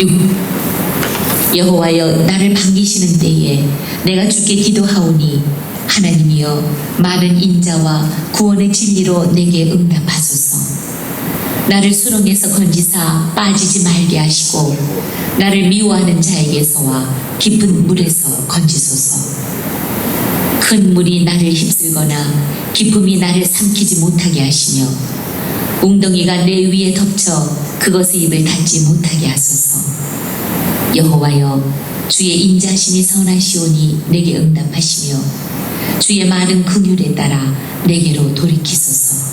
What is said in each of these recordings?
육- 여호와여 나를 반기시는 때에 내가 주께 기도하오니 하나님이여 많은 인자와 구원의 진리로 내게 응답하소서. 나를 수렁에서 건지사 빠지지 말게 하시고 나를 미워하는 자에게서와 깊은 물에서 건지소서. 큰 물이 나를 휩쓸거나 기쁨이 나를 삼키지 못하게 하시며 웅덩이가 내 위에 덮쳐 그것의 입을 닫지 못하게 하소서. 여호와여 주의 인자심이 선하시오니 내게 응답하시며 주의 많은 긍휼에 따라 내게로 돌이키소서.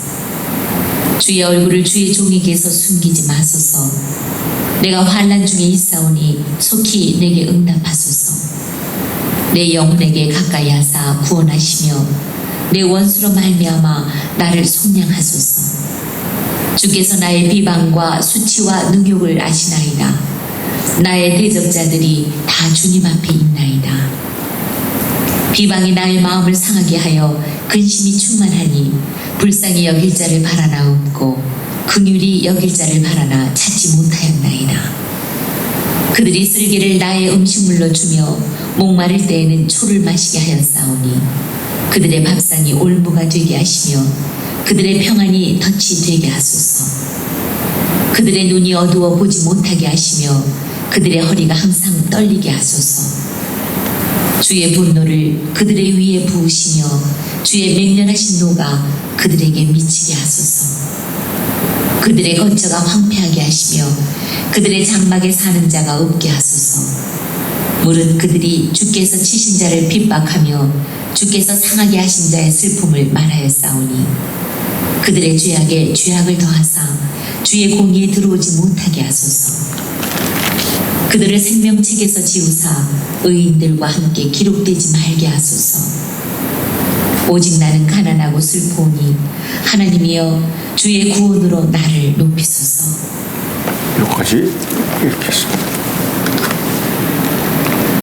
주의 얼굴을 주의 종에게서 숨기지 마소서. 내가 환난 중에 있사오니 속히 내게 응답하소서. 내 영혼에게 가까이 하사 구원하시며 내 원수로 말미암아 나를 속량하소서 주께서 나의 비방과 수치와 능욕을 아시나이다. 나의 대적자들이 다 주님 앞에 있나이다. 비방이 나의 마음을 상하게 하여 근심이 충만하니 불쌍히 여길 자를 바라나 없고 긍휼히 여길 자를 바라나 찾지 못하였나이다. 그들이 쓸개를 나의 음식물로 주며 목마를 때에는 초를 마시게 하였사오니 그들의 밥상이 올무가 되게 하시며 그들의 평안이 덫이 되게 하소서. 그들의 눈이 어두워 보지 못하게 하시며 그들의 허리가 항상 떨리게 하소서. 주의 분노를 그들의 위에 부으시며 주의 맹렬하신 노가 그들에게 미치게 하소서. 그들의 거처가 황폐하게 하시며 그들의 장막에 사는 자가 없게 하소서. 무릇 그들이 주께서 치신 자를 핍박하며 주께서 상하게 하신 자의 슬픔을 말하였사오니 그들의 죄악에 죄악을 더하사 주의 공의에 들어오지 못하게 하소서. 그들을 생명책에서 지우사 의인들과 함께 기록되지 말게 하소서. 오직 나는 가난하고 슬퍼오니 하나님이여 주의 구원으로 나를 높이소서. 여기까지 읽겠습니다.